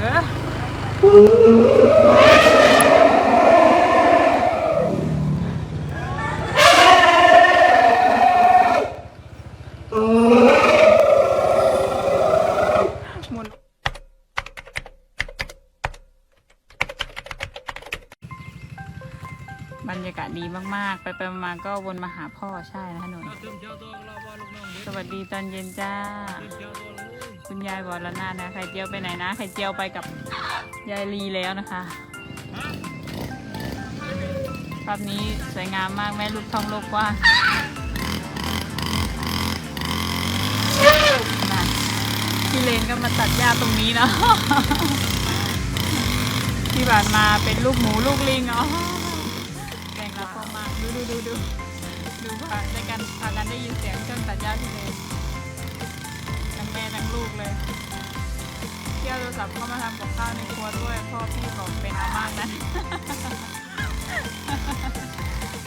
อ มากๆไปไปมาๆก็วนมาหาพ่อใช่นะคะหนูเติมเจ้าตัวเราว่าลูกน้องเด็กสวัสดีตอนเย็นจ้าเติมเจ้าตัวเลยคุณยายบอกแล้วนะนะไข่เจียวไปไหนนะไข่เจียวไปกับยายลีแล้วนะคะภาพนี้สวยงามมากแม่ลูกท้องโลกกว่างนะพี่เลนก็มาตัดหญ้าตรงนี้เนาะที่ผ่านมาเป็นลูกหมูลูกลิงอ๋อแดูดูดูดูดูพาในกันพากันได้ยินเสียงเครื่องตัดหญ้าพี่เลนทั้งแม่ทั้งลูกเลยเที่ยวโทรศัพท์เข้ามาทำกับข้าวในครัวด้วยพ่อพี่บอกเป็นอามากนะ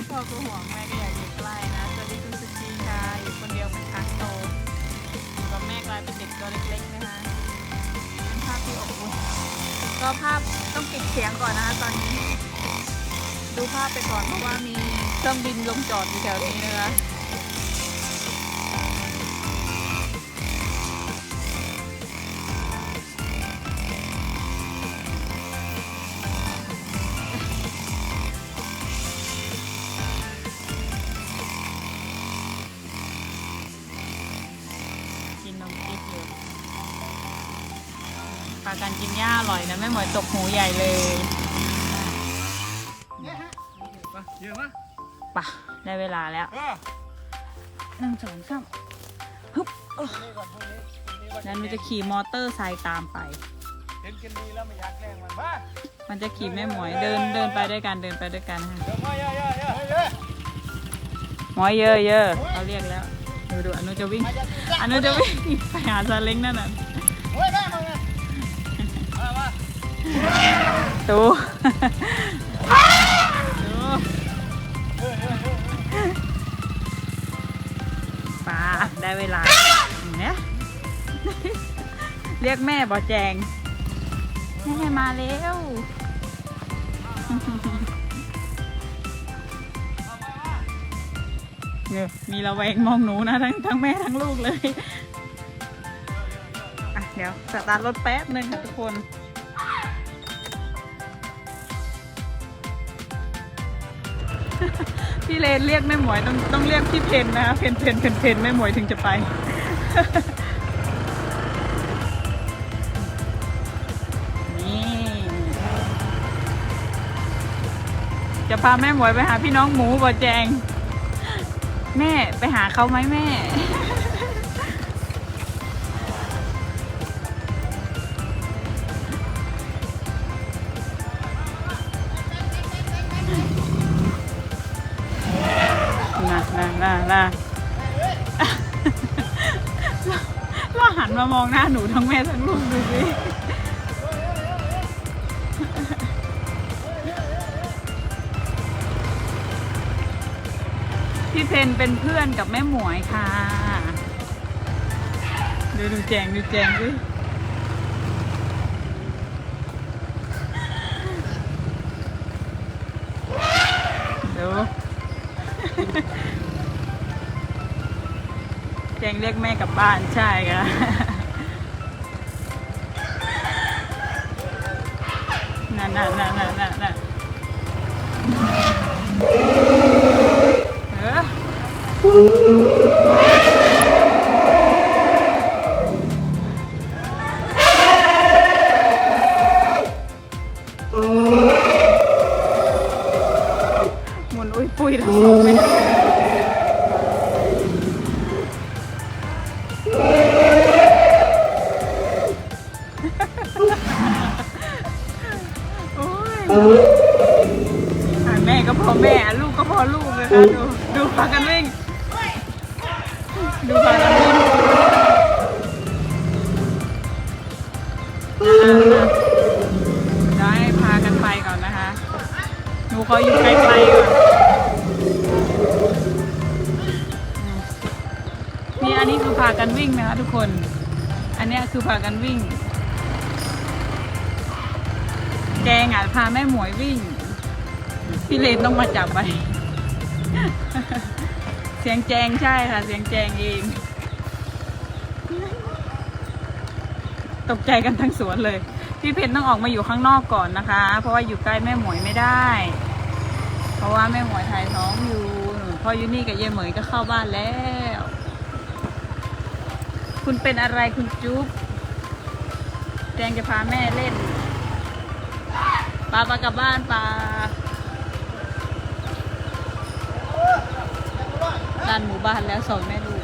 พ่อก็ห่วงแม่ก็อยากอยู่ใกล้นะสวัสดีคุณสุจีค่ะอยู่คนเดียวเหมือนช้างโตอยู่กับแม่กลายเป็นเด็กตัวเล็กๆนะคะเป็นภาพที่อบอุ่นก็ภาพต้องปิดเสียงก่อนนะคะตอนนี้ ดูภาพไปก่อนเพราะว่ามีเครื่องบินลงจอดอยู่แถวนี้นะคะกินนมกิ๊บอยู่ปลากันกินหญ้าอร่อยนะแม่หมวยตกหูใหญ่เลย ปเยอะมะปะได้เวลาแล้วเออหนึ่งสองสามฮึบเอ้อนี่ก่อนพรุ่งนี้พรุ่งนี้วันนั้นมันจะขี่มอเตอร์ไซค์ตามไป เห็นกินดีแล้วไม่อยากแกล้งมันมามันจะขี่แม่หมวยเดินเดินไปด้วยกันเดินไปด้วยกันฮะเดี๋ยวมาเยอะเยอะเยอะเยอะหมวยเยอะเยอะเขาเรียกแล้วดูดูอนุจะวิ่งอนุจะวิ่งไปหาซาเล้งนั่นน่ะเฮ้ยได้มาไงมามา ตู ได้เวลาเนี่ยเรียกแม่บอแจง แม่มาแล้ว เนี่ยมีระแวงมองหนูนะ ทั้งทั้งแม่ทั้งลูกเลย อะ เดี๋ยวสตาร์ทรถแป๊บหนึ่งค่ะทุกคน พี่เลนเรียกแม่หมวยต้องต้องเรียกพี่เพนนะคะเพนเพนเพนเพนแม่หมวยถึงจะไป นี่ จะพาแม่หมวยไปหาพี่น้องหมูบ่แจง แม่ไปหาเขาไหมแม่ น่ะน่ะน่ะเราหันมามองหน้าหนูทั้งแม่ทั้งลูกดูสิพี่เพนเป็นเพื่อนกับแม่หมวยค่ะดูดูแจงดูแจงดิดู จงเรียกแม่กลับบ้านใช่ค่ะน่ะน่ะน่ะน่ะน่ะน่ะเออหมุนอุ้ยปุ้ยทั้งสองเล ลูกก็พอลูกเลยค่ะดูดูพากันวิ่งดูพากันวิ่งได้พากันไปก่อนนะคะหนูขออยู่ไกลๆก่อนอืมนี่อันนี้คือพากันวิ่งนะคะทุกคน อันเนี้ยคือพากันวิ่ง แกงอะพาแม่หมวยวิ่ง พี่เลนต้องมาจับไป เสียงแจงใช่ค่ะ เสียงแจงเอง ตกใจกันทั้งสวนเลย พี่เพนต้องออกมาอยู่ข้างนอกก่อนนะคะ เพราะว่าอยู่ใกล้แม่หมวยไม่ได้ เพราะว่าแม่หมวยถ่ายท้องอยู่พออยู่นี่กับเยายเหมยก็เข้าบ้านแล้ว คุณเป็นอะไรคุณจุ๊บแจงจะพาแม่เล่นปาปากลับบ้านปา การหมู่บ้านแล้วสองแม่ลูก